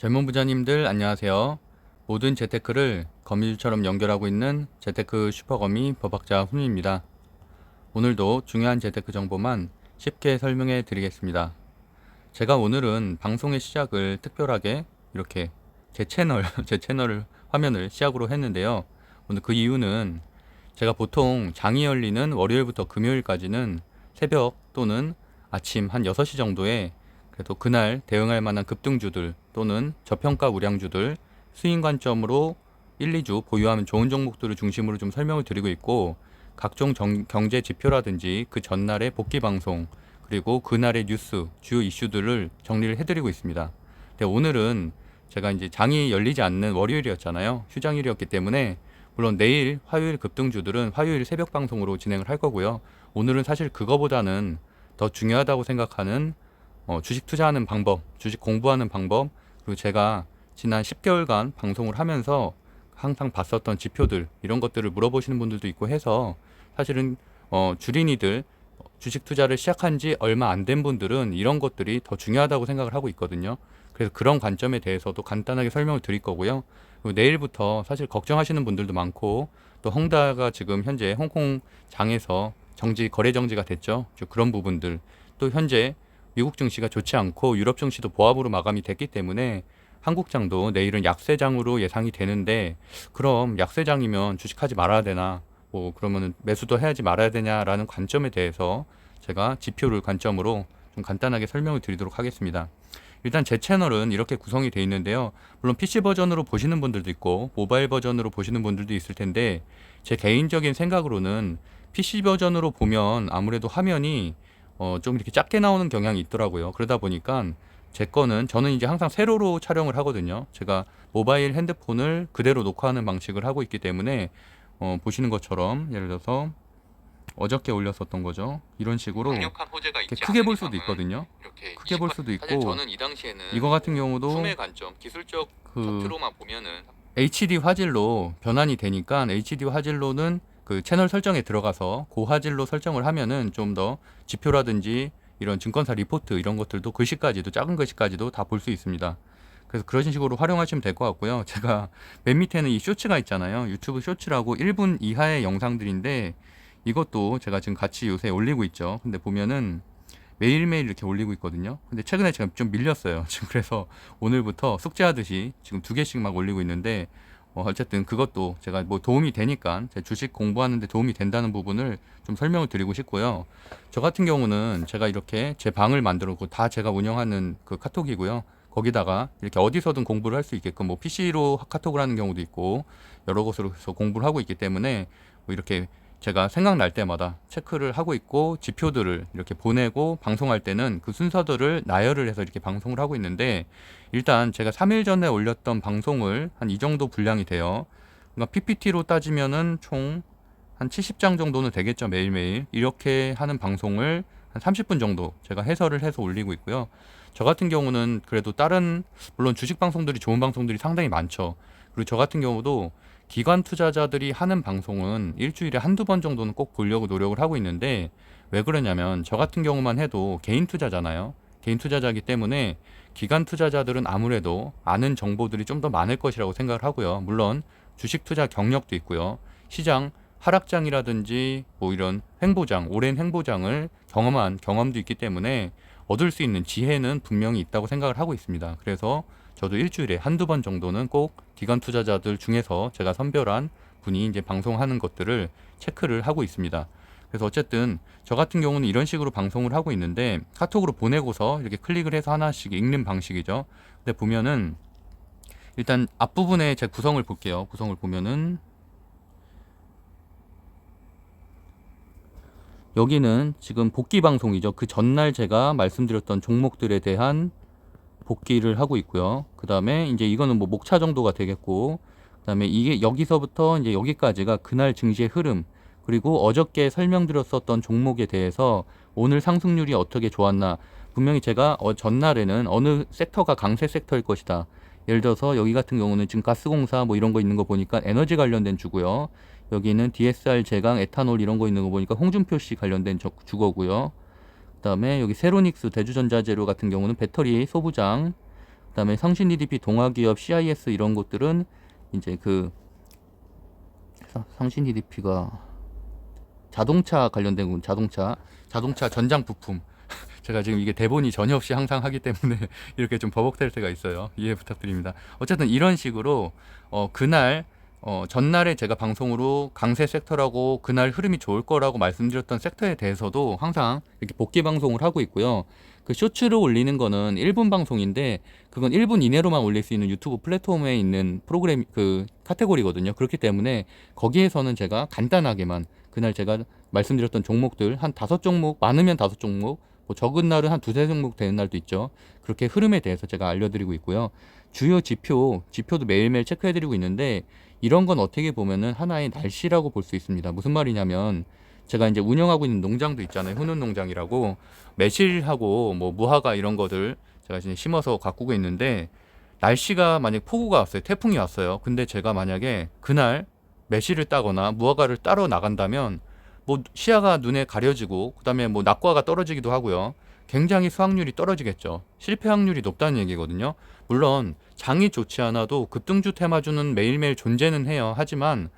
젊은 부자님들 안녕하세요. 모든 재테크를 거미줄처럼 연결하고 있는 재테크 슈퍼거미 법학자 훈입니다. 오늘도 중요한 재테크 정보만 쉽게 설명해 드리겠습니다. 제가 오늘은 방송의 시작을 특별하게 이렇게 제 채널, 제 채널을 화면을 시작으로 했는데요. 오늘 그 이유는 제가 보통 장이 열리는 월요일부터 금요일까지는 새벽 또는 아침 한 6시 정도에 그래도 그날 대응할 만한 급등주들 또는 저평가 우량주들 수익 관점으로 1, 2주 보유하면 좋은 종목들을 중심으로 좀 설명을 드리고 있고 각종 정- 경제 지표라든지 그 전날의 복귀 방송 그리고 그날의 뉴스 주요 이슈들을 정리를 해드리고 있습니다. 근데 오늘은 제가 이제 장이 열리지 않는 월요일이었잖아요. 휴장일이었기 때문에 물론 내일 화요일 급등주들은 화요일 새벽 방송으로 진행을 할 거고요. 오늘은 사실 그거보다는 더 중요하다고 생각하는 어, 주식 투자하는 방법, 주식 공부하는 방법, 그리고 제가 지난 10개월간 방송을 하면서 항상 봤었던 지표들 이런 것들을 물어보시는 분들도 있고 해서 사실은 어, 주린이들 어, 주식 투자를 시작한 지 얼마 안 된 분들은 이런 것들이 더 중요하다고 생각을 하고 있거든요. 그래서 그런 관점에 대해서도 간단하게 설명을 드릴 거고요. 내일부터 사실 걱정하시는 분들도 많고 또 헝다가 지금 현재 홍콩 장에서 정지 거래 정지가 됐죠. 저 그런 부분들 또 현재 미국 증시가 좋지 않고 유럽 증시도 보합으로 마감이 됐기 때문에 한국장도 내일은 약세장으로 예상이 되는데 그럼 약세장이면 주식하지 말아야 되나 뭐 그러면은 매수도 해야지 말아야 되냐라는 관점에 대해서 제가 지표를 관점으로 좀 간단하게 설명을 드리도록 하겠습니다. 일단 제 채널은 이렇게 구성이 되어 있는데요. 물론 PC 버전으로 보시는 분들도 있고 모바일 버전으로 보시는 분들도 있을 텐데 제 개인적인 생각으로는 PC 버전으로 보면 아무래도 화면이 어, 좀 이렇게 작게 나오는 경향이 있더라고요. 그러다 보니까 제 거는 저는 이제 항상 세로로 촬영을 하거든요. 제가 모바일 핸드폰을 그대로 녹화하는 방식을 하고 있기 때문에 어, 보시는 것처럼 예를 들어서 어저께 올렸었던 거죠. 이런 식으로 크게 볼 수도 있거든요. 이렇게 크게 볼20% 수도 있고 저는 이 당시에는 이거 같은 경우도 관점, 기술적 그 보면은 HD 화질로 변환이 되니까 HD 화질로는 그 채널 설정에 들어가서 고화질로 설정을 하면은 좀 더 지표라든지 이런 증권사 리포트 이런 것들도 글씨까지도 작은 글씨까지도 다 볼 수 있습니다. 그래서 그런 식으로 활용하시면 될 것 같고요. 제가 맨 밑에는 이 쇼츠가 있잖아요. 유튜브 쇼츠라고 1분 이하의 영상들인데 이것도 제가 지금 같이 요새 올리고 있죠. 근데 보면은 매일매일 이렇게 올리고 있거든요. 근데 최근에 제가 좀 밀렸어요. 지금 그래서 오늘부터 숙제하듯이 지금 두 개씩 막 올리고 있는데 어, 어쨌든 그것도 제가 뭐 도움이 되니까 제 주식 공부하는데 도움이 된다는 부분을 좀 설명을 드리고 싶고요. 저 같은 경우는 제가 이렇게 제 방을 만들었고 다 제가 운영하는 그 카톡이고요. 거기다가 이렇게 어디서든 공부를 할 수 있게끔 뭐 PC로 카톡을 하는 경우도 있고 여러 곳으로 공부를 하고 있기 때문에 뭐 이렇게 제가 생각날 때마다 체크를 하고 있고 지표들을 이렇게 보내고 방송할 때는 그 순서들을 나열을 해서 이렇게 방송을 하고 있는데 일단 제가 3일 전에 올렸던 방송을 한 이 정도 분량이 돼요. 그러니까 PPT로 따지면은 총 한 70장 정도는 되겠죠, 매일매일. 이렇게 하는 방송을 한 30분 정도 제가 해설을 해서 올리고 있고요. 저 같은 경우는 그래도 다른 물론 주식 방송들이 좋은 방송들이 상당히 많죠. 그리고 저 같은 경우도 기관 투자자들이 하는 방송은 일주일에 한두 번 정도는 꼭 보려고 노력을 하고 있는데 왜 그러냐면 저 같은 경우만 해도 개인 투자잖아요. 개인 투자자이기 때문에 기관 투자자들은 아무래도 아는 정보들이 좀 더 많을 것이라고 생각을 하고요. 물론 주식 투자 경력도 있고요. 시장 하락장이라든지 뭐 이런 횡보장, 오랜 횡보장을 경험한 경험도 있기 때문에 얻을 수 있는 지혜는 분명히 있다고 생각을 하고 있습니다. 그래서 저도 일주일에 한두 번 정도는 꼭 기관 투자자들 중에서 제가 선별한 분이 이제 방송하는 것들을 체크를 하고 있습니다. 그래서 어쨌든 저 같은 경우는 이런 식으로 방송을 하고 있는데 카톡으로 보내고서 이렇게 클릭을 해서 하나씩 읽는 방식이죠. 근데 보면은 일단 앞부분에 제 구성을 볼게요. 구성을 보면은 여기는 지금 복귀 방송이죠. 그 전날 제가 말씀드렸던 종목들에 대한 복귀를 하고 있고요. 그 다음에 이제 이거는 뭐 목차 정도가 되겠고, 그 다음에 이게 여기서부터 이제 여기까지가 그날 증시의 흐름, 그리고 어저께 설명드렸었던 종목에 대해서 오늘 상승률이 어떻게 좋았나. 분명히 제가 어, 전날에는 어느 섹터가 강세 섹터일 것이다. 예를 들어서 여기 같은 경우는 지금 가스공사 뭐 이런 거 있는 거 보니까 에너지 관련된 주고요. 여기는 DSR 제강, 에탄올 이런 거 있는 거 보니까 홍준표 씨 관련된 저- 주거고요. 그다음에 여기 세로닉스 대주전자재료 같은 경우는 배터리 소부장, 그다음에 상신 EDP 동아기업 CIS 이런 것들은 이제 그 상- 상신 EDP가 자동차 관련된 건 자동차 자동차 전장 부품 제가 지금 이게 대본이 전혀 없이 항상 하기 때문에 이렇게 좀 버벅될 때가 있어요. 이해 부탁드립니다. 어쨌든 이런 식으로 어 그날 어 전날에 제가 방송으로 강세 섹터라고 그날 흐름이 좋을 거라고 말씀드렸던 섹터에 대해서도 항상 이렇게 복귀 방송을 하고 있고요. 그 쇼츠를 올리는 거는 1분 방송인데 그건 1분 이내로만 올릴 수 있는 유튜브 플랫폼에 있는 프로그램 그 카테고리거든요. 그렇기 때문에 거기에서는 제가 간단하게만 그날 제가 말씀드렸던 종목들 한 다섯 종목 많으면 다섯 종목 뭐 적은 날은 한 두세 종목 되는 날도 있죠. 그렇게 흐름에 대해서 제가 알려드리고 있고요. 주요 지표, 지표도 매일매일 체크해드리고 있는데 이런 건 어떻게 보면은 하나의 날씨라고 볼 수 있습니다. 무슨 말이냐면 제가 이제 운영하고 있는 농장도 있잖아요. 훈훈 농장이라고 매실하고 뭐 무화과 이런 것들 제가 이제 심어서 가꾸고 있는데 날씨가 만약 폭우가 왔어요. 태풍이 왔어요. 근데 제가 만약에 그날 매실을 따거나 무화과를 따러 나간다면 뭐 시야가 눈에 가려지고 그다음에 뭐 낙과가 떨어지기도 하고요. 굉장히 수확률이 떨어지겠죠. 실패 확률이 높다는 얘기거든요. 물론 장이 좋지 않아도 급등주 테마주는 매일매일 존재는 해요. 하지만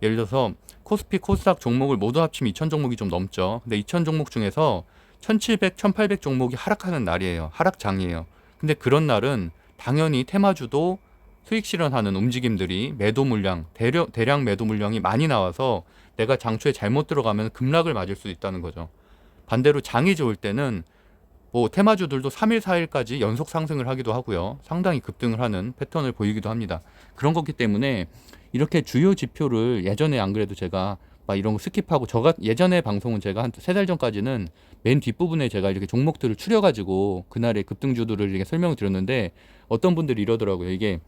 예를 들어서 코스피 코스닥 종목을 모두 합치면 2천 종목이 좀 넘죠. 근데 2천 종목 중에서 1,700, 1,800 종목이 하락하는 날이에요. 하락장이에요. 근데 그런 날은 당연히 테마주도 수익 실현하는 움직임들이 매도 물량, 대량, 대량 매도 물량이 많이 나와서 내가 장초에 잘못 들어가면 급락을 맞을 수 있다는 거죠. 반대로 장이 좋을 때는 뭐 테마주들도 3일, 4일까지 연속 상승을 하기도 하고요. 상당히 급등을 하는 패턴을 보이기도 합니다. 그런 거기 때문에 이렇게 주요 지표를 예전에 안 그래도 제가 막 이런 거 스킵하고 저가 예전에 방송은 제가 한 세 달 전까지는 맨 뒷부분에 제가 이렇게 종목들을 추려 가지고 그날의 급등주들을 이렇게 설명을 드렸는데 어떤 분들이 이러더라고요. 이게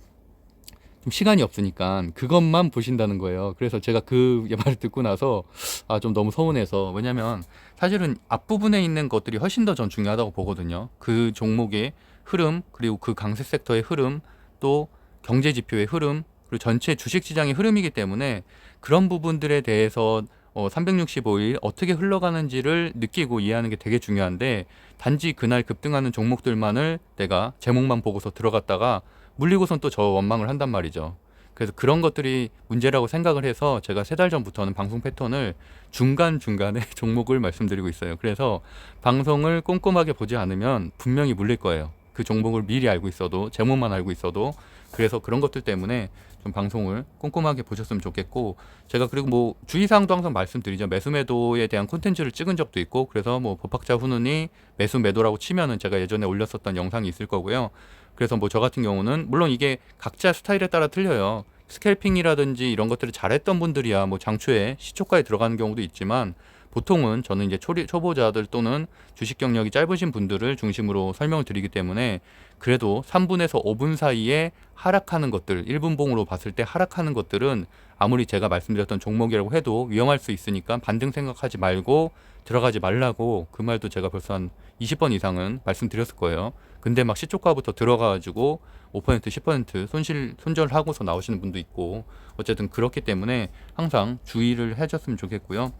좀 시간이 없으니까 그것만 보신다는 거예요. 그래서 제가 그 말을 듣고 나서 아 좀 너무 서운해서 왜냐면 사실은 앞부분에 있는 것들이 훨씬 더 전 중요하다고 보거든요. 그 종목의 흐름 그리고 그 강세 섹터의 흐름 또 경제 지표의 흐름 그리고 전체 주식 시장의 흐름이기 때문에 그런 부분들에 대해서 어, 365일 어떻게 흘러가는지를 느끼고 이해하는 게 되게 중요한데 단지 그날 급등하는 종목들만을 내가 제목만 보고서 들어갔다가 물리고선 또 저 원망을 한단 말이죠. 그래서 그런 것들이 문제라고 생각을 해서 제가 세 달 전부터는 방송 패턴을 중간중간에 종목을 말씀드리고 있어요. 그래서 방송을 꼼꼼하게 보지 않으면 분명히 물릴 거예요. 그 종목을 미리 알고 있어도 제목만 알고 있어도 그래서 그런 것들 때문에 좀 방송을 꼼꼼하게 보셨으면 좋겠고 제가 그리고 뭐 주의사항도 항상 말씀드리죠 매수 매도에 대한 콘텐츠를 찍은 적도 있고 그래서 뭐 법학자 훈훈이 매수 매도라고 치면은 제가 예전에 올렸었던 영상이 있을 거고요 그래서 뭐 저 같은 경우는 물론 이게 각자 스타일에 따라 틀려요 스캘핑이라든지 이런 것들을 잘했던 분들이야 뭐 장초에 시초가에 들어가는 경우도 있지만 보통은 저는 이제 초리, 초보자들 또는 주식 경력이 짧으신 분들을 중심으로 설명을 드리기 때문에 그래도 3분에서 5분 사이에 하락하는 것들, 1분 봉으로 봤을 때 하락하는 것들은 아무리 제가 말씀드렸던 종목이라고 해도 위험할 수 있으니까 반등 생각하지 말고 들어가지 말라고 그 말도 제가 벌써 한 20번 이상은 말씀드렸을 거예요. 근데 막 시초가부터 들어가가지고 5% 10% 손실 손절하고서 나오시는 분도 있고 어쨌든 그렇기 때문에 항상 주의를 해줬으면 좋겠고요.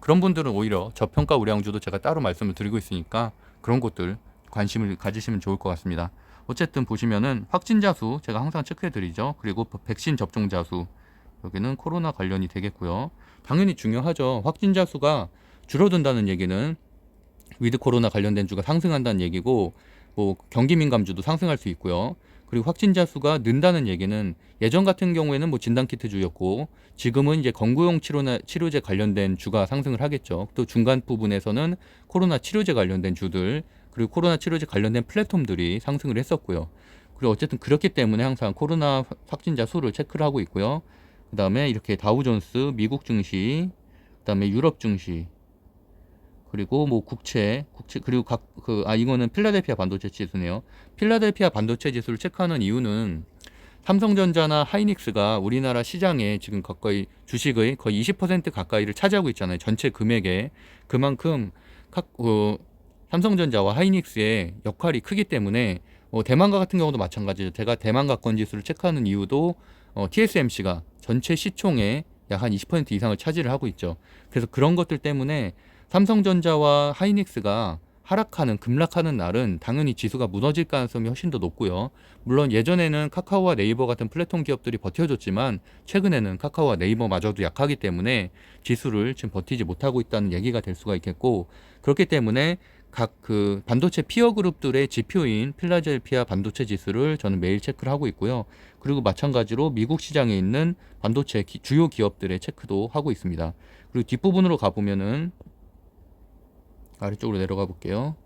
그런 분들은 오히려 저평가 우량주도 제가 따로 말씀을 드리고 있으니까 그런 것들 관심을 가지시면 좋을 것 같습니다. 어쨌든 보시면은 확진자 수 제가 항상 체크해 드리죠. 그리고 백신 접종자 수 여기는 코로나 관련이 되겠고요. 당연히 중요하죠. 확진자 수가 줄어든다는 얘기는 위드 코로나 관련된 주가 상승한다는 얘기고 뭐 경기 민감주도 상승할 수 있고요. 그리고 확진자 수가 는다는 얘기는 예전 같은 경우에는 뭐 진단키트 주였고 지금은 이제 건구용 치료나 치료제 관련된 주가 상승을 하겠죠. 또 중간 부분에서는 코로나 치료제 관련된 주들 그리고 코로나 치료제 관련된 플랫폼들이 상승을 했었고요. 그리고 어쨌든 그렇기 때문에 항상 코로나 확진자 수를 체크를 하고 있고요. 그다음에 이렇게 다우존스, 미국 증시, 그다음에 유럽 증시, 그리고 뭐 국채, 국채 그리고 각 그 아 이거는 필라델피아 반도체 지수네요. 필라델피아 반도체 지수를 체크하는 이유는 삼성전자나 하이닉스가 우리나라 시장에 지금 가까이 주식의 거의 20% 가까이를 차지하고 있잖아요. 전체 금액에 그만큼 각 어, 삼성전자와 하이닉스의 역할이 크기 때문에 어, 대만과 같은 경우도 마찬가지죠. 제가 대만 가권 지수를 체크하는 이유도 어, TSMC가 전체 시총의 약 한 20% 이상을 차지를 하고 있죠. 그래서 그런 것들 때문에 삼성전자와 하이닉스가 하락하는 급락하는 날은 당연히 지수가 무너질 가능성이 훨씬 더 높고요. 물론 예전에는 카카오와 네이버 같은 플랫폼 기업들이 버텨줬지만 최근에는 카카오와 네이버마저도 약하기 때문에 지수를 지금 버티지 못하고 있다는 얘기가 될 수가 있겠고 그렇기 때문에 각 그 반도체 피어 그룹들의 지표인 필라델피아 반도체 지수를 저는 매일 체크를 하고 있고요. 그리고 마찬가지로 미국 시장에 있는 반도체 기- 주요 기업들의 체크도 하고 있습니다. 그리고 뒷부분으로 가보면은 아래쪽으로 내려가 볼게요.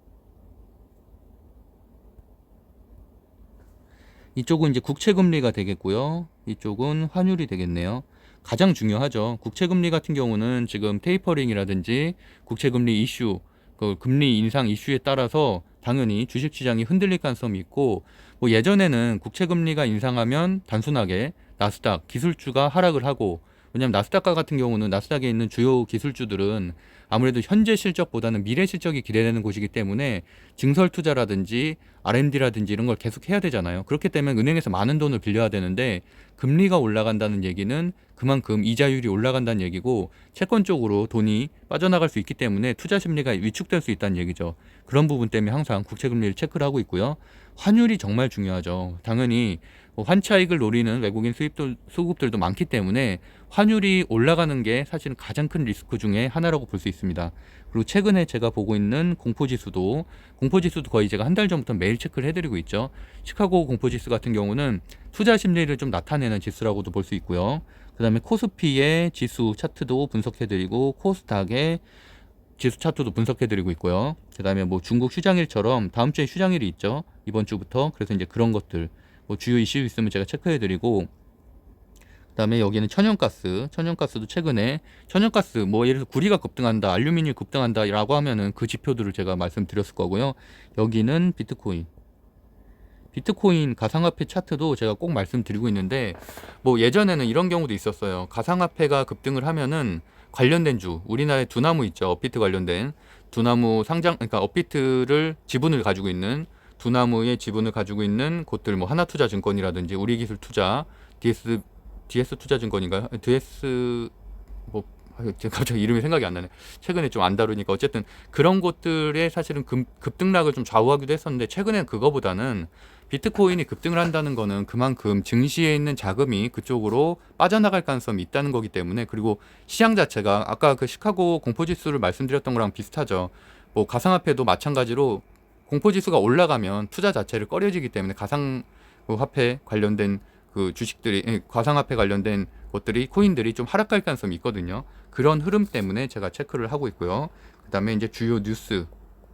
이쪽은 이제 국채 금리가 되겠고요. 이쪽은 환율이 되겠네요. 가장 중요하죠. 국채 금리 같은 경우는 지금 테이퍼링이라든지 국채 금리 이슈, 그 금리 인상 이슈에 따라서 당연히 주식 시장이 흔들릴 가능성이 있고 뭐 예전에는 국채 금리가 인상하면 단순하게 나스닥 기술주가 하락을 하고 왜냐하면 나스닥과 같은 경우는 나스닥에 있는 주요 기술주들은 아무래도 현재 실적보다는 미래 실적이 기대되는 곳이기 때문에 증설 투자라든지 R&D라든지 이런 걸 계속 해야 되잖아요. 그렇기 때문에 은행에서 많은 돈을 빌려야 되는데 금리가 올라간다는 얘기는 그만큼 이자율이 올라간다는 얘기고 채권 쪽으로 돈이 빠져나갈 수 있기 때문에 투자 심리가 위축될 수 있다는 얘기죠. 그런 부분 때문에 항상 국채 금리를 체크를 하고 있고요. 환율이 정말 중요하죠. 당연히 뭐 환차익을 노리는 외국인 수입들 수급들도 많기 때문에 환율이 올라가는 게 사실은 가장 큰 리스크 중에 하나라고 볼 수 있습니다. 그리고 최근에 제가 보고 있는 공포지수도 공포지수도 거의 제가 한 달 전부터 매일 체크를 해드리고 있죠. 시카고 공포지수 같은 경우는 투자 심리를 좀 나타내는 지수라고도 볼 수 있고요. 그 다음에 코스피의 지수 차트도 분석해드리고 코스닥의 지수 차트도 분석해드리고 있고요. 그 다음에 뭐 중국 휴장일처럼 다음 주에 휴장일이 있죠. 이번 주부터 그래서 이제 그런 것들 뭐 주요 이슈 있으면 제가 체크해드리고 그다음에 여기는 천연가스, 천연가스도 최근에 천연가스 뭐 예를 들어 구리가 급등한다, 알루미늄이 급등한다라고 하면은 그 지표들을 제가 말씀드렸을 거고요. 여기는 비트코인. 비트코인 가상화폐 차트도 제가 꼭 말씀드리고 있는데 뭐 예전에는 이런 경우도 있었어요. 가상화폐가 급등을 하면은 관련된 주 우리나라에 두나무 있죠. 업비트 관련된 두나무 상장 그러니까 업비트를 지분을 가지고 있는 두나무의 지분을 가지고 있는 곳들 뭐 하나투자증권이라든지 우리기술투자 DS DS 투자증권인가요? DS 뭐 갑자기 이름이 생각이 안 나네. 최근에 좀 안 다루니까 어쨌든 그런 곳들에 사실은 급, 급등락을 좀 좌우하기도 했었는데 최근엔 그거보다는 비트코인이 급등을 한다는 거는 그만큼 증시에 있는 자금이 그쪽으로 빠져나갈 가능성이 있다는 거기 때문에 그리고 시장 자체가 아까 그 시카고 공포지수를 말씀드렸던 거랑 비슷하죠. 뭐 가상화폐도 마찬가지로 공포 지수가 올라가면 투자 자체를 꺼려지기 때문에 가상 그 화폐 관련된 그 주식들이 예, 가상화폐 관련된 것들이 코인들이 좀 하락할 가능성이 있거든요. 그런 흐름 때문에 제가 체크를 하고 있고요. 그다음에 이제 주요 뉴스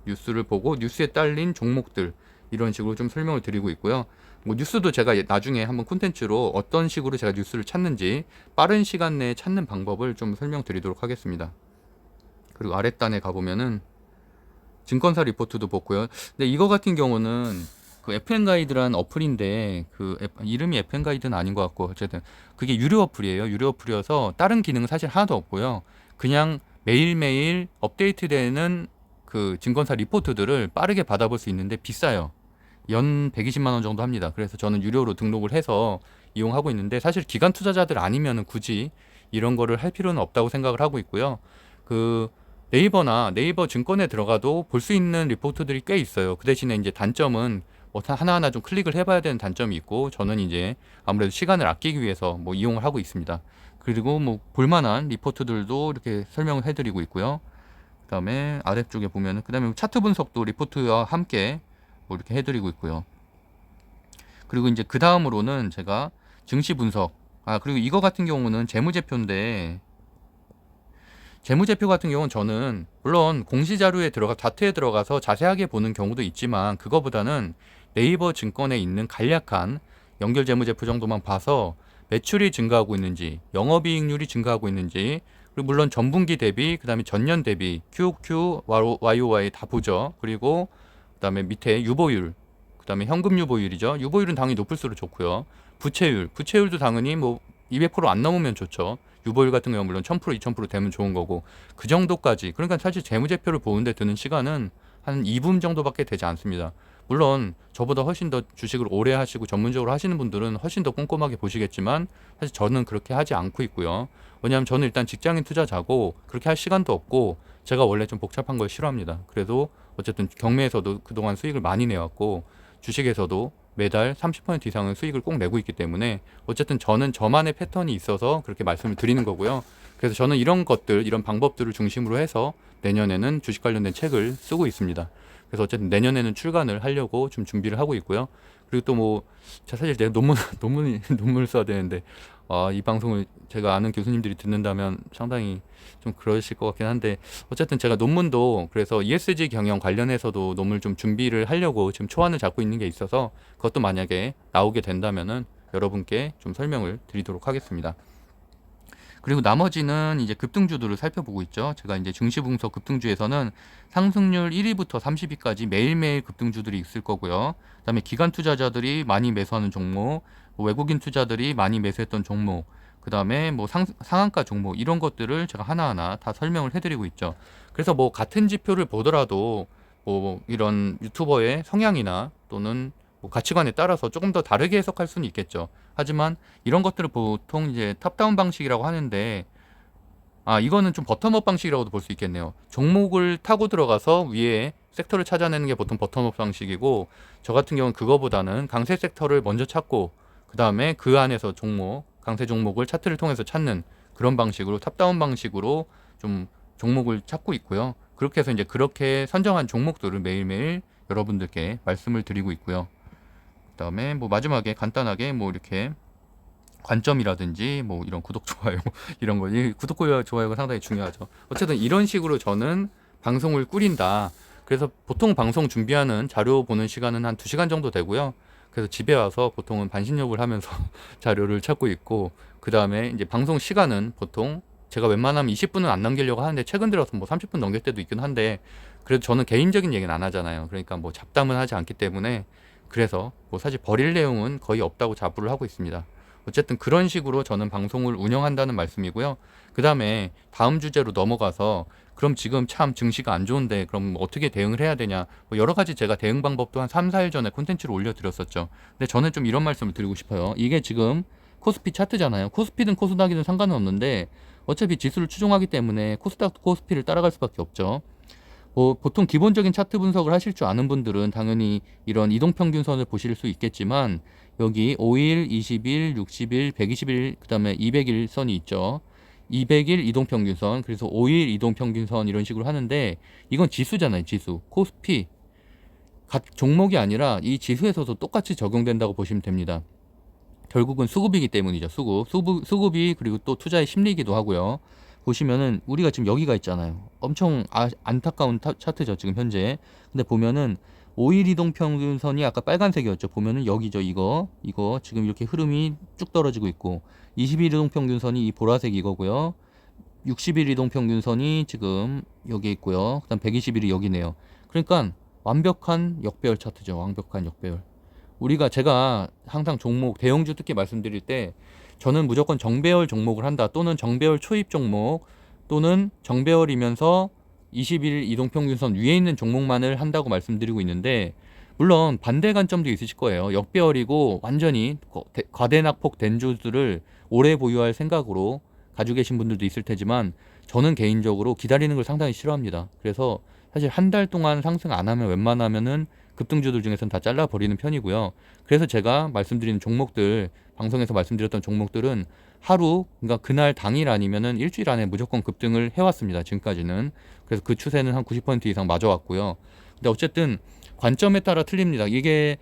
뉴스를 보고 뉴스에 딸린 종목들 이런 식으로 좀 설명을 드리고 있고요. 뭐 뉴스도 제가 예- 나중에 한번 콘텐츠로 어떤 식으로 제가 뉴스를 찾는지 빠른 시간 내에 찾는 방법을 좀 설명드리도록 하겠습니다. 그리고 아랫단에 가보면은 증권사 리포트도 보고요. 근데 이거 같은 경우는 그 FN 가이드라는 어플인데 그 앱- 이름이 FN 가이드는 아닌 것 같고 어쨌든 그게 유료 어플이에요. 유료 어플이어서 다른 기능은 사실 하나도 없고요. 그냥 매일매일 업데이트되는 그 증권사 리포트들을 빠르게 받아볼 수 있는데 비싸요. 연 120만 원 정도 합니다. 그래서 저는 유료로 등록을 해서 이용하고 있는데 사실 기관 투자자들 아니면은 굳이 이런 거를 할 필요는 없다고 생각을 하고 있고요. 그 네이버나 네이버 증권에 들어가도 볼 수 있는 리포트들이 꽤 있어요. 그 대신에 이제 단점은 뭐 다- 하나하나 좀 클릭을 해봐야 되는 단점이 있고 저는 이제 아무래도 시간을 아끼기 위해서 뭐 이용을 하고 있습니다. 그리고 뭐 볼만한 리포트들도 이렇게 설명을 해드리고 있고요. 그 다음에 아래쪽에 보면은 그 다음에 차트 분석도 리포트와 함께 뭐 이렇게 해드리고 있고요. 그리고 이제 그 다음으로는 제가 증시 분석. 아 그리고 이거 같은 경우는 재무제표인데 재무제표 같은 경우는 저는 물론 공시자료에 들어가 다트에 들어가서 자세하게 보는 경우도 있지만 그거보다는 네이버 증권에 있는 간략한 연결 재무제표 정도만 봐서 매출이 증가하고 있는지 영업이익률이 증가하고 있는지 그리고 물론 전분기 대비 그다음에 전년 대비 QQ, YOY 다 보죠. 그리고 그다음에 밑에 유보율 그다음에 현금 유보율이죠. 유보율은 당연히 높을수록 좋고요. 부채율, 부채율도 당연히 뭐 200%안 넘으면 좋죠. 유보율 같은 경우는 물론 1000% 2000% 되면 좋은 거고 그 정도까지 그러니까 사실 재무제표를 보는데 드는 시간은 한 2분 정도밖에 되지 않습니다. 물론 저보다 훨씬 더 주식을 오래 하시고 전문적으로 하시는 분들은 훨씬 더 꼼꼼하게 보시겠지만 사실 저는 그렇게 하지 않고 있고요. 왜냐하면 저는 일단 직장인 투자자고 그렇게 할 시간도 없고 제가 원래 좀 복잡한 걸 싫어합니다. 그래도 어쨌든 경매에서도 그동안 수익을 많이 내왔고 주식에서도 매달 30% 이상은 수익을 꼭 내고 있기 때문에 어쨌든 저는 저만의 패턴이 있어서 그렇게 말씀을 드리는 거고요. 그래서 저는 이런 것들, 이런 방법들을 중심으로 해서 내년에는 주식 관련된 책을 쓰고 있습니다. 그래서 어쨌든 내년에는 출간을 하려고 좀 준비를 하고 있고요. 그리고 또 뭐, 사실 내가 논문, 논문이, 논문을 써야 되는데, 아, 이 방송을 제가 아는 교수님들이 듣는다면 상당히 좀 그러실 것 같긴 한데, 어쨌든 제가 논문도 그래서 ESG 경영 관련해서도 논문을 좀 준비를 하려고 지금 초안을 잡고 있는 게 있어서 그것도 만약에 나오게 된다면은 여러분께 좀 설명을 드리도록 하겠습니다. 그리고 나머지는 이제 급등주들을 살펴보고 있죠. 제가 이제 증시분석 급등주에서는 상승률 1위부터 30위까지 매일매일 급등주들이 있을 거고요. 그다음에 기관 투자자들이 많이 매수하는 종목, 뭐 외국인 투자들이 많이 매수했던 종목, 그 다음에 뭐 상, 상한가 종목 이런 것들을 제가 하나하나 다 설명을 해드리고 있죠. 그래서 뭐 같은 지표를 보더라도 뭐 이런 유튜버의 성향이나 또는 뭐 가치관에 따라서 조금 더 다르게 해석할 수는 있겠죠. 하지만 이런 것들을 보통 이제 탑다운 방식이라고 하는데 아 이거는 좀 버텀업 방식이라고도 볼 수 있겠네요. 종목을 타고 들어가서 위에 섹터를 찾아내는 게 보통 버텀업 방식이고 저 같은 경우는 그거보다는 강세 섹터를 먼저 찾고 그 다음에 그 안에서 종목 강세 종목을 차트를 통해서 찾는 그런 방식으로 탑다운 방식으로 좀 종목을 찾고 있고요. 그렇게 해서 이제 그렇게 선정한 종목들을 매일매일 여러분들께 말씀을 드리고 있고요. 그다음에 뭐 마지막에 간단하게 뭐 이렇게 관점이라든지 뭐 이런 구독 좋아요 이런 거이 구독 좋아요가 상당히 중요하죠. 어쨌든 이런 식으로 저는 방송을 꾸린다. 그래서 보통 방송 준비하는 자료 보는 시간은 한 2시간 정도 되고요. 그래서 집에 와서 보통은 반신욕을 하면서 자료를 찾고 있고 그다음에 이제 방송 시간은 보통 제가 웬만하면 20분은 안 남기려고 하는데 최근 들어서 뭐 30분 넘길 때도 있긴 한데 그래도 저는 개인적인 얘기는 안 하잖아요. 그러니까 뭐 잡담은 하지 않기 때문에 그래서 뭐 사실 버릴 내용은 거의 없다고 자부를 하고 있습니다. 어쨌든 그런 식으로 저는 방송을 운영한다는 말씀이고요. 그 다음에 다음 주제로 넘어가서 그럼 지금 참 증시가 안 좋은데 그럼 어떻게 대응을 해야 되냐. 뭐 여러 가지 제가 대응 방법도 한 3, 4일 전에 콘텐츠를 올려드렸었죠. 근데 저는 좀 이런 말씀을 드리고 싶어요. 이게 지금 코스피 차트잖아요. 코스피든 코스닥이든 상관은 없는데 어차피 지수를 추종하기 때문에 코스닥 코스피를 따라갈 수밖에 없죠. 뭐 보통 기본적인 차트 분석을 하실 줄 아는 분들은 당연히 이런 이동평균선을 보실 수 있겠지만 여기 5일, 20일, 60일, 120일, 그 다음에 200일 선이 있죠. 200일 이동평균선, 그래서 5일 이동평균선 이런 식으로 하는데 이건 지수잖아요, 지수. 코스피. 각 종목이 아니라 이 지수에서도 똑같이 적용된다고 보시면 됩니다. 결국은 수급이기 때문이죠, 수급. 수급, 수급이 그리고 또 투자의 심리이기도 하고요. 보시면은 우리가 지금 여기가 있잖아요. 엄청 아, 안타까운 타, 차트죠 지금 현재. 근데 보면은 5일 이동 평균선이 아까 빨간색이었죠. 보면은 여기죠. 이거 이거 지금 이렇게 흐름이 쭉 떨어지고 있고 20일 이동 평균선이 이 보라색 이거고요. 60일 이동 평균선이 지금 여기 있고요. 그다음 120일이 여기네요. 그러니까 완벽한 역배열 차트죠. 완벽한 역배열. 우리가 제가 항상 종목 대형주 특히 말씀드릴 때 저는 무조건 정배열 종목을 한다 또는 정배열 초입 종목 또는 정배열이면서 20일 이동평균선 위에 있는 종목만을 한다고 말씀드리고 있는데 물론 반대 관점도 있으실 거예요. 역배열이고 완전히 과대낙폭 된 주들을 오래 보유할 생각으로 가지고 계신 분들도 있을 테지만 저는 개인적으로 기다리는 걸 상당히 싫어합니다. 그래서 사실 한 달 동안 상승 안 하면 웬만하면은 급등주들 중에서는 다 잘라버리는 편이고요. 그래서 제가 말씀드리는 종목들, 방송에서 말씀드렸던 종목들은 하루, 그러니까 그날 당일 아니면은 일주일 안에 무조건 급등을 해왔습니다. 지금까지는. 그래서 그 추세는 한 90% 이상 맞아왔고요. 근데 어쨌든 관점에 따라 틀립니다. 이게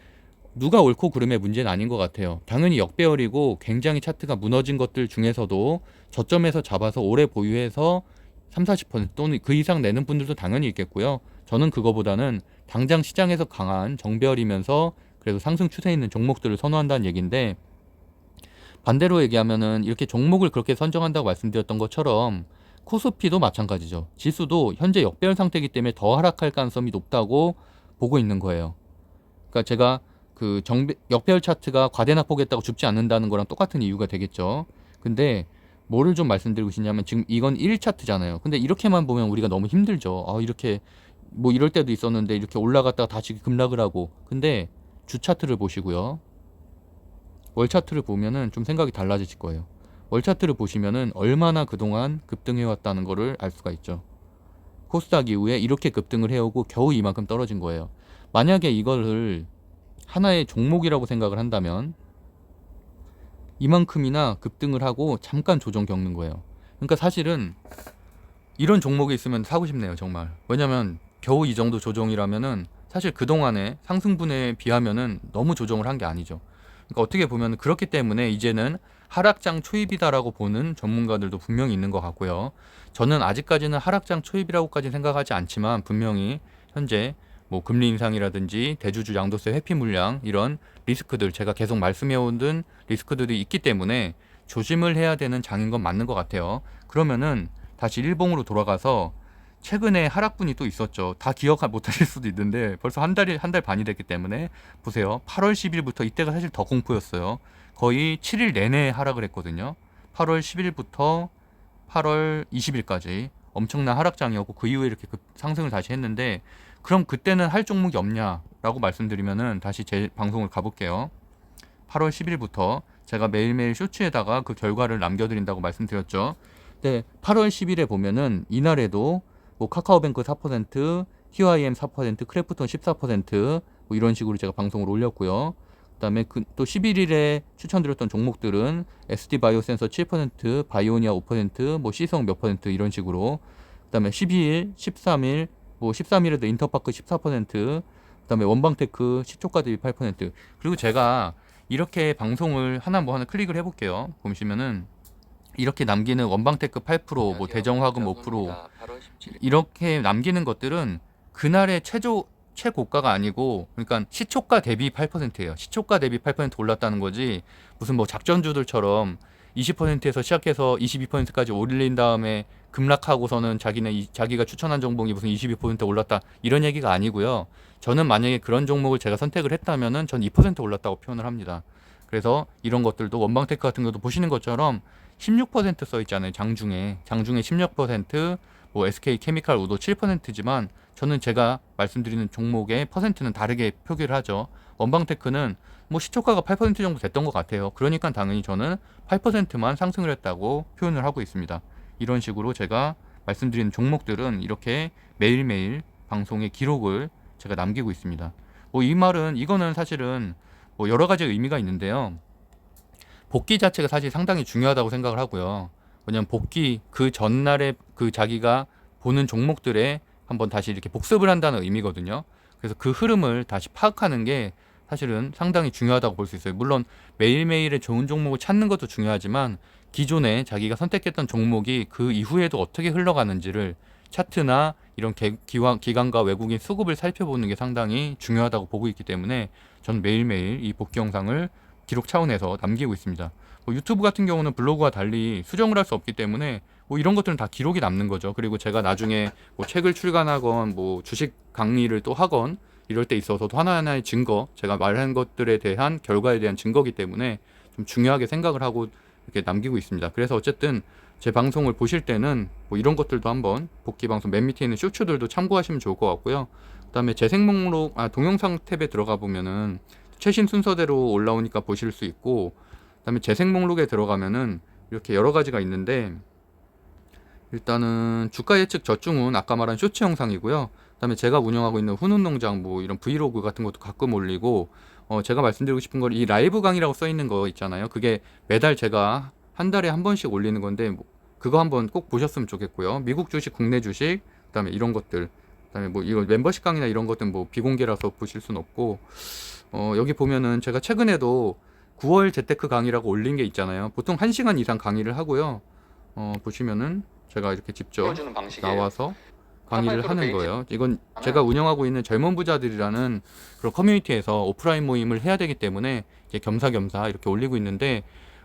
누가 옳고 그름의 문제는 아닌 것 같아요. 당연히 역배열이고 굉장히 차트가 무너진 것들 중에서도 저점에서 잡아서 오래 보유해서 3, 40% 또는 그 이상 내는 분들도 당연히 있겠고요. 저는 그거보다는 당장 시장에서 강한 정배열이면서 그래도 상승 추세 있는 종목들을 선호한다는 얘기인데 반대로 얘기하면은 이렇게 종목을 그렇게 선정한다고 말씀드렸던 것처럼 코스피도 마찬가지죠. 지수도 현재 역배열 상태이기 때문에 더 하락할 가능성이 높다고 보고 있는 거예요. 그러니까 제가 그 정배, 역배열 차트가 과대낙폭했다고 죽지 않는다는 거랑 똑같은 이유가 되겠죠. 근데 뭐를 좀 말씀드리고 싶냐면 지금 이건 1 차트잖아요. 근데 이렇게만 보면 우리가 너무 힘들죠. 아, 이렇게 뭐 이럴 때도 있었는데 이렇게 올라갔다가 다시 급락을 하고. 근데 주 차트를 보시고요. 월 차트를 보면은 좀 생각이 달라지실 거예요. 월 차트를 보시면은 얼마나 그동안 급등해 왔다는 거를 알 수가 있죠. 코스닥 이후에 이렇게 급등을 해오고 겨우 이만큼 떨어진 거예요. 만약에 이거를 하나의 종목이라고 생각을 한다면 이만큼이나 급등을 하고 잠깐 조정 겪는 거예요. 그러니까 사실은 이런 종목이 있으면 사고 싶네요, 정말. 왜냐면 겨우 이 정도 조정이라면은 사실 그동안의 상승분에 비하면은 너무 조정을 한 게 아니죠. 그러니까 어떻게 보면 그렇기 때문에 이제는 하락장 초입이다라고 보는 전문가들도 분명히 있는 것 같고요. 저는 아직까지는 하락장 초입이라고까지 생각하지 않지만 분명히 현재 뭐 금리 인상이라든지 대주주 양도세 회피 물량 이런 리스크들 제가 계속 말씀해온 리스크들이 있기 때문에 조심을 해야 되는 장인 건 맞는 것 같아요. 그러면은 다시 일봉으로 돌아가서 최근에 하락분이 또 있었죠. 다 기억 못하실 수도 있는데 벌써 한 달이 한 달 반이 됐기 때문에 보세요. 8월 10일부터 이때가 사실 더 공포였어요. 거의 7일 내내 하락을 했거든요. 8월 10일부터 8월 20일까지 엄청난 하락장이었고 그 이후에 이렇게 급 상승을 다시 했는데 그럼 그때는 할 종목이 없냐라고 말씀드리면은 다시 제 방송을 가볼게요. 8월 10일부터 제가 매일매일 쇼츠에다가 그 결과를 남겨드린다고 말씀드렸죠. 네, 8월 10일에 보면은 이날에도 뭐 카카오뱅크 4%, TYM 4%, 크래프톤 14%뭐 이런 식으로 제가 방송을 올렸고요. 그다음에 그, 또 11일에 추천드렸던 종목들은 SD 바이오 센서 7%, 바이오니아 5%, 뭐 시성 몇 퍼센트 이런 식으로. 그다음에 12일, 13일, 뭐 13일에도 인터파크 14%, 그다음에 원방테크 시초가 대비 8%. 그리고 제가 이렇게 방송을 하나 뭐 하나 클릭을 해볼게요. 보시면은 이렇게 남기는 원방테크 8%, 뭐 대정화금 5%, 8월 17일. 이렇게 남기는 것들은 그날의 최저 최고가가 아니고 그러니까 시초가 대비 8%예요. 시초가 대비 8% 올랐다는 거지 무슨 뭐 작전주들처럼 20%에서 시작해서 22%까지 올린 다음에 급락하고서는 자기네 이, 자기가 추천한 종목이 무슨 22% 올랐다 이런 얘기가 아니고요. 저는 만약에 그런 종목을 제가 선택을 했다면은 전 2% 올랐다고 표현을 합니다. 그래서 이런 것들도 원방테크 같은 것도 보시는 것처럼 16%써 있잖아요. 장중에 장중에 16%, 뭐 SK 케미칼 우도 7%지만 저는 제가 말씀드리는 종목의 퍼센트는 다르게 표기를 하죠. 원방테크는 뭐 시초가가 8% 정도 됐던 것 같아요. 그러니까 당연히 저는 8%만 상승을 했다고 표현을 하고 있습니다. 이런 식으로 제가 말씀드리는 종목들은 이렇게 매일매일 방송의 기록을 제가 남기고 있습니다. 뭐 이 말은 이거는 사실은 뭐 여러 가지 의미가 있는데요. 복귀 자체가 사실 상당히 중요하다고 생각을 하고요. 왜냐면 복귀 그 전날에 그 자기가 보는 종목들에 한번 다시 이렇게 복습을 한다는 의미거든요. 그래서 그 흐름을 다시 파악하는 게 사실은 상당히 중요하다고 볼 수 있어요. 물론 매일매일의 좋은 종목을 찾는 것도 중요하지만 기존에 자기가 선택했던 종목이 그 이후에도 어떻게 흘러가는지를 차트나 이런 기관과 외국인 수급을 살펴보는 게 상당히 중요하다고 보고 있기 때문에 저는 매일매일 이 복귀 영상을 기록 차원에서 남기고 있습니다. 뭐 유튜브 같은 경우는 블로그와 달리 수정을 할 수 없기 때문에 뭐 이런 것들은 다 기록이 남는 거죠. 그리고 제가 나중에 뭐 책을 출간하건 뭐 주식 강의를 또 하건 이럴 때 있어서도 하나하나의 증거, 제가 말한 것들에 대한 결과에 대한 증거기 때문에 좀 중요하게 생각을 하고 이렇게 남기고 있습니다. 그래서 어쨌든 제 방송을 보실 때는 뭐 이런 것들도 한번 복귀 방송 맨 밑에 있는 쇼츠들도 참고하시면 좋을 것 같고요. 그다음에 재생 목록 아 동영상 탭에 들어가 보면은 최신 순서대로 올라오니까 보실 수 있고 그다음에 재생 목록에 들어가면은 이렇게 여러 가지가 있는데 일단은 주가 예측 저중은 아까 말한 쇼츠 영상이고요. 그다음에 제가 운영하고 있는 훈훈 농장 뭐 이런 브이로그 같은 것도 가끔 올리고 어 제가 말씀드리고 싶은 건이 라이브 강의라고 써 있는 거 있잖아요. 그게 매달 제가 한 달에 한 번씩 올리는 건데 뭐 그거 한번 꼭 보셨으면 좋겠고요. 미국 주식, 국내 주식, 그다음에 이런 것들, 그다음에 뭐 이거 멤버십 강의나 이런 것들은 뭐 비공개라서 보실 수는 없고 어 여기 보면은 제가 최근에도 9월 재테크 강의라고 올린 게 있잖아요. 보통 1시간 이상 강의를 하고요. 어 보시면은 제가 이렇게 직접. 나와서 강의를 하는 거예요. 이건 하나. 제가 운영하고 있는 젊은 부자들이라는 그런 커뮤니티에서 오프라인 모임을 해야 되기 때문에 이제 겸사겸사 이렇게 올리고 있는데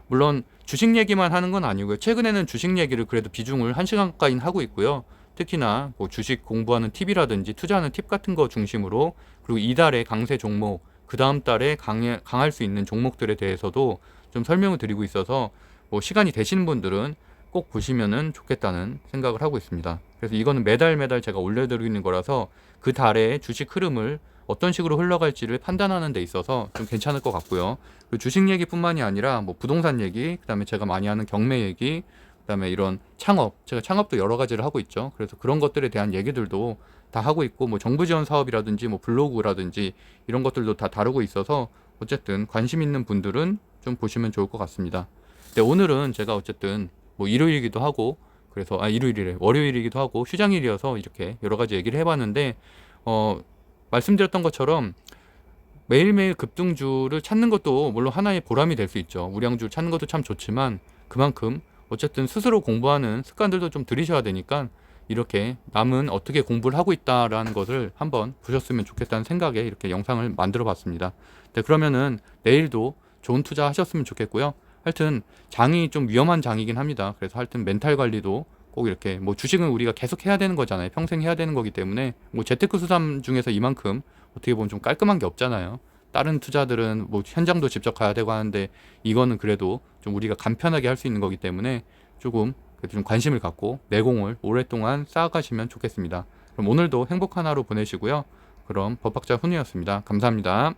물론 주식 얘기만 하는 건 아니고요. 최근에는 주식 얘기를 그래도 비중을 한 시간까지 하고 있고요. 특히나 뭐 주식 공부하는 팁이라든지 투자하는 팁 같은 거 중심으로 그리고 이달의 강세 종목 그 다음 달에 강해, 강할 수 있는 종목들에 대해서도 좀 설명을 드리고 있어서 뭐 시간이 되시는 분들은 꼭 보시면은 좋겠다는 생각을 하고 있습니다. 그래서 이거는 매달 매달 제가 올려드리는 거라서 그 달의 주식 흐름을 어떤 식으로 흘러갈지를 판단하는 데 있어서 좀 괜찮을 것 같고요. 그 주식 얘기뿐만이 아니라 뭐 부동산 얘기, 그다음에 제가 많이 하는 경매 얘기, 그다음에 이런 창업, 제가 창업도 여러 가지를 하고 있죠. 그래서 그런 것들에 대한 얘기들도 다 하고 있고 뭐 정부 지원 사업이라든지 뭐 블로그라든지 이런 것들도 다 다루고 있어서 어쨌든 관심 있는 분들은 좀 보시면 좋을 것 같습니다. 근데 오늘은 제가 어쨌든 뭐 일요일이기도 하고 그래서 아 일요일이래 월요일이기도 하고 휴장일이어서 이렇게 여러 가지 얘기를 해봤는데 어 말씀드렸던 것처럼 매일매일 급등주를 찾는 것도 물론 하나의 보람이 될 수 있죠. 우량주 찾는 것도 참 좋지만 그만큼 어쨌든 스스로 공부하는 습관들도 좀 들이셔야 되니까 이렇게 남은 어떻게 공부를 하고 있다라는 것을 한번 보셨으면 좋겠다는 생각에 이렇게 영상을 만들어 봤습니다. 네, 그러면은 내일도 좋은 투자 하셨으면 좋겠고요. 하여튼 장이 좀 위험한 장이긴 합니다. 그래서 하여튼 멘탈 관리도 꼭 이렇게 뭐 주식은 우리가 계속 해야 되는 거잖아요. 평생 해야 되는 거기 때문에 뭐 재테크 수산 중에서 이만큼 어떻게 보면 좀 깔끔한 게 없잖아요. 다른 투자들은 뭐 현장도 직접 가야 되고 하는데 이거는 그래도 좀 우리가 간편하게 할 수 있는 거기 때문에 조금 그래도 좀 관심을 갖고 내공을 오랫동안 쌓아가시면 좋겠습니다. 그럼 오늘도 행복한 하루 보내시고요. 그럼 법학자 훈이었습니다. 감사합니다.